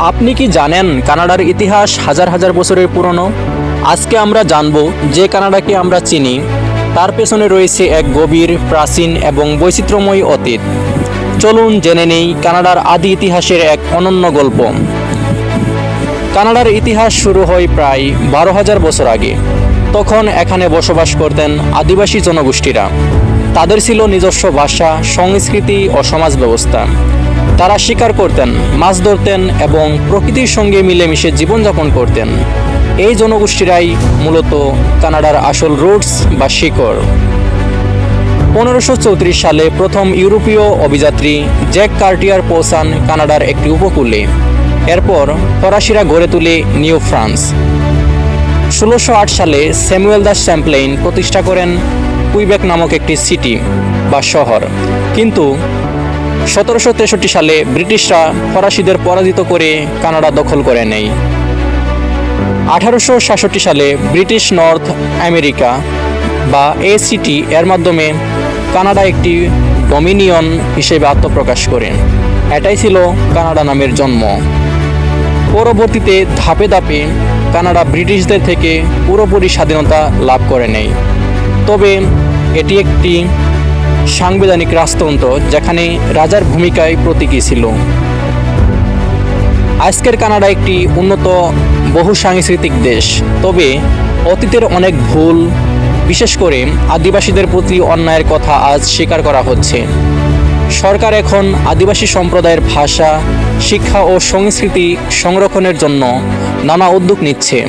আপনি কি জানেন কানাডার ইতিহাস হাজার হাজার বছরের পুরনো? আজকে আমরা জানব যে কানাডাকে আমরা চিনি, তার পেছনে রয়েছে এক গভীর, প্রাচীন এবং বৈচিত্র্যময় অতীত। চলুন জেনে নেই কানাডার আদি ইতিহাসের এক অনন্য গল্প। কানাডার ইতিহাস শুরু হয় প্রায় বারো হাজার বছর আগে। তখন এখানে বসবাস করতেন আদিবাসী জনগোষ্ঠীরা। তাদের ছিল নিজস্ব ভাষা, সংস্কৃতি ও সমাজ ব্যবস্থা। তারা শিকার করতেন, মাছ ধরতেন এবং প্রকৃতির সঙ্গে মিলেমিশে জীবনযাপন করতেন। এই জনগোষ্ঠীরাই মূলত কানাডার আসল রুটস বা শিকড়। পনেরোশো চৌত্রিশ সালে প্রথম ইউরোপীয় অভিযাত্রী জ্যাক কার্টিয়ার পৌঁছান কানাডার একটি উপকূলে। এরপর ফরাসিরা গড়ে তোলে নিউ ফ্রান্স। ষোলোশো সালে স্যামুয়েল দাস চ্যাম্পলেইন প্রতিষ্ঠা করেন কুইবেক নামক একটি সিটি বা শহর। কিন্তু সতেরোশো তেষট্টি সালে ব্রিটিশরা ফরাসিদের পরাজিত করে কানাডা দখল করে নেয়। আঠারোশো সাতষট্টি সালে ব্রিটিশ নর্থ আমেরিকা বা এসিটি এর মাধ্যমে কানাডা একটি ডমিনিয়ন হিসেবে আত্মপ্রকাশ করেন এটাই ছিল কানাডা নামের জন্ম। পরবর্তীতে ধাপে ধাপে কানাডা ব্রিটিশদের থেকে পুরোপুরি স্বাধীনতা লাভ করে নেয়। তবে এটি একটি সাংবিধানিক রাজতন্ত্র, যেখানে রাজার ভূমিকায় প্রতীকী ছিল। আজকের কানাডা একটি উন্নত বহু সাংস্কৃতিক দেশ। তবে অতীতের অনেক ভুল, বিশেষ করে আদিবাসীদের প্রতি অন্যায়ের কথা আজ স্বীকার করা হচ্ছে। সরকার এখন আদিবাসী সম্প্রদায়ের ভাষা, শিক্ষা ও সংস্কৃতি সংরক্ষণের জন্য নানা উদ্যোগ নিচ্ছে।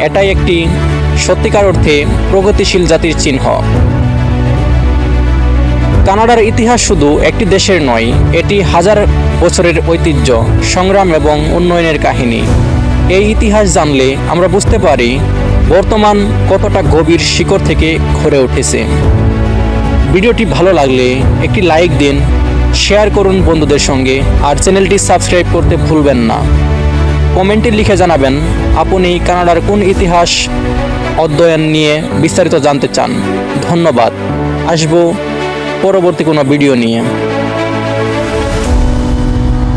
এটাই একটি সত্যিকার অর্থে প্রগতিশীল জাতির চিহ্ন। কানাডার ইতিহাস শুধু একটি দেশের নয়, এটি হাজার বছরের ঐতিহ্য, সংগ্রাম এবং উন্নয়নের কাহিনী। এই ইতিহাস জানলে আমরা বুঝতে পারি বর্তমান কতটা গভীর শিকড় থেকে ঘরে উঠেছে। ভিডিওটি ভালো লাগলে একটি লাইক দিন, শেয়ার করুন বন্ধুদের সঙ্গে, আর চ্যানেলটি সাবস্ক্রাইব করতে ভুলবেন না। কমেন্টে লিখে জানাবেন, আপনি কানাডার কোন ইতিহাস অধ্যয়ন নিয়ে বিস্তারিত জানতে চান। ধন্যবাদ। আসব পরবর্তী কোনো ভিডিও নিয়ে।